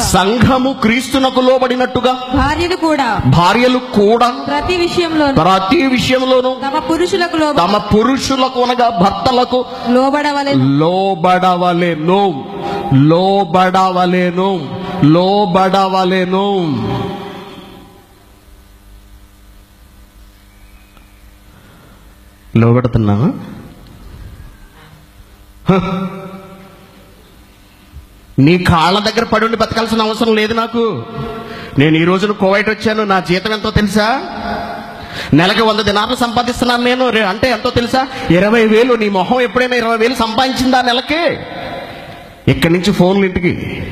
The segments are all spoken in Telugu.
సంఘము క్రీస్తునకు లోబడినట్టుగా. భార్యలు కూడా. భార్యలు కూడా. ప్రతి విషయంలో ప్రతి విషయంలోనూ. తమ పురుషులకు తమ పురుషులకు అనగా భర్తలకు లోబడవలెను. లోబడవలెను. లోబడవలెను. లోబడవలెను. లోబడుతున్నావా. నీ కాళ్ళ దగ్గర పడి ఉండి బతకాల్సిన అవసరం లేదు నాకు. నేను ఈ రోజున కోవైట్ వచ్చాను నా జీతం ఎంతో తెలుసా? నెలకి వంద దినాలు సంపాదిస్తున్నాను నేను. అంటే ఎంతో తెలుసా? ఇరవై వేలు నీ మొహం ఎప్పుడైనా ఇరవై వేలు సంపాదించిందా నెలకి? ఇక్కడి నుంచి ఫోన్లు ఇంటికి.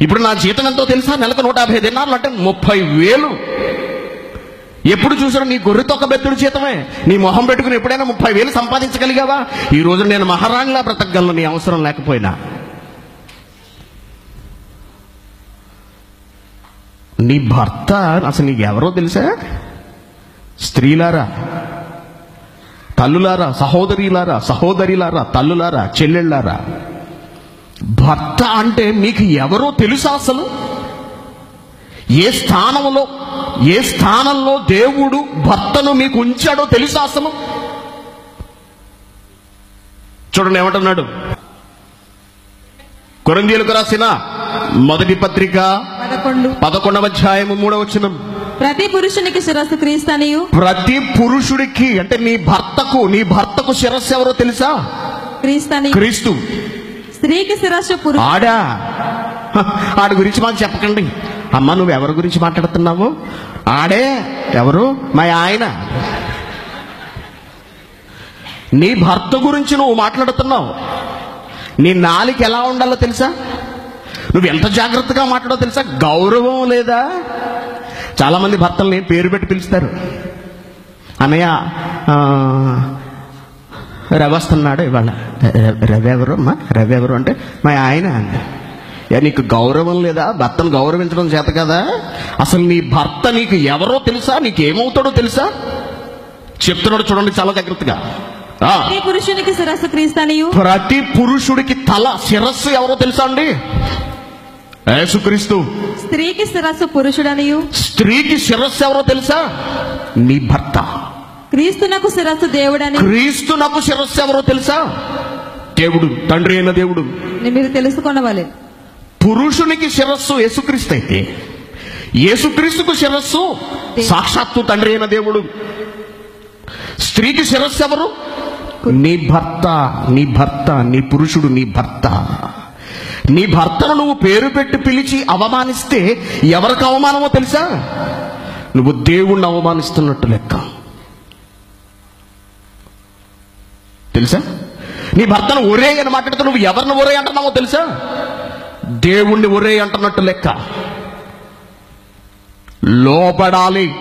ఇప్పుడు నా జీతం ఎంతో తెలుసా? నెలకు నూట యాభై దినాలు అంటే ముప్పై వేలు. ఎప్పుడు చూసినా నీ గొర్రె తొక్క బెత్తుడు జీతమే. నీ మొహం పెట్టుకుని ఎప్పుడైనా ముప్పై వేలు సంపాదించగలిగావా? ఈ రోజు నేను మహారాణిలా బ్రతకగలను నీ అవసరం లేకపోయినా. నీ భర్త అసలు నీకు ఎవరో తెలుసా? స్త్రీలారా తల్లులారా సహోదరిలారా సహోదరిలారా తల్లులారా చెల్లెళ్ళారా? భర్త అంటే మీకు ఎవరో తెలుసా అసలు? ఏ స్థానంలో ఏ స్థానంలో దేవుడు భర్తను మీకు ఉంచాడో తెలుసా అసలు? చూడండి ఏమంటున్నాడు. కొరందీలకు రాసిన మొదటి పత్రిక పదకొండు. పదకొండవ అధ్యాయము మూడవ వచనం. ప్రతి పురుషునికి శిరస్సు క్రీస్తనియు. ప్రతి పురుషుడికి అంటే నీ భర్తకు నీ భర్తకు శిరస్సు ఎవరో తెలుసా? క్రీస్తని క్రీస్తు. స్త్రీకి శిరస్సు పురుషు ఆడా? ఆడి గురించి మాకు చెప్పకండి. అమ్మ నువ్వు ఎవరి గురించి మాట్లాడుతున్నావు? ఆడే? ఎవరు? మా ఆయన. నీ భర్త గురించి నువ్వు మాట్లాడుతున్నావు. నీ నాలిక ఎలా ఉండాలో తెలుసా? నువ్వు ఎంత జాగ్రత్తగా మాట్లాడో తెలుసా? గౌరవం లేదా? చాలా మంది భర్తల్ని పేరు పెట్టి పిలుస్తారు. అన్నయ్య ఆ, రవి వస్తున్నాడు ఇవాళ. ర- రవి ఎవరు అమ్మా రవి ఎవరు అంటే మా ఆయన యా నీకు గౌరవం లేదా? భర్తను గౌరవించడం చేత కదా? అసలు నీ భర్త నీకు ఎవరో తెలుసా? నీకు ఏమవుతాడో తెలుసా? చెప్తున్నాడు చూడండి చాలా జాగ్రత్తగా. ప్రతి పురుషునికి శిరస్సు క్రీస్తనియు ప్రతి పురుషుడికి తల శిరస్సు ఎవరో తెలుసా అండి? యేసుక్రీస్తు. స్త్రీకి శిరస్సు పురుషుడనియు. స్త్రీకి శిరస్సు ఎవరో తెలుసా? నీ భర్త. క్రీస్తునకు శిరస్సు దేవుడని. క్రీస్తునకు శిరస్సు ఎవరో తెలుసా? దేవుడు తండ్రి అయిన దేవుడు. మీరు తెలుసుకొనవలే. పురుషునికి శిరస్సు యేసుక్రీస్తు అయితే యేసుక్రీస్తుకు శిరస్సు సాక్షాత్తు తండ్రి అయిన దేవుడు. స్త్రీకి శిరస్సు ఎవరు? నీ భర్త నీ భర్త నీ పురుషుడు నీ భర్త. నీ భర్తను నువ్వు పేరు పెట్టి పిలిచి అవమానిస్తే ఎవరికి అవమానమో తెలుసా? నువ్వు దేవుణ్ణి అవమానిస్తున్నట్టు లెక్క. తెలుసా? నీ భర్తను ఒరే అని మాట్లాడితే నువ్వు ఎవరిని ఒరే అంటున్నావో తెలుసా? దేవుణ్ణి ఒరే అంటున్నట్టు లెక్క. లోపడాలి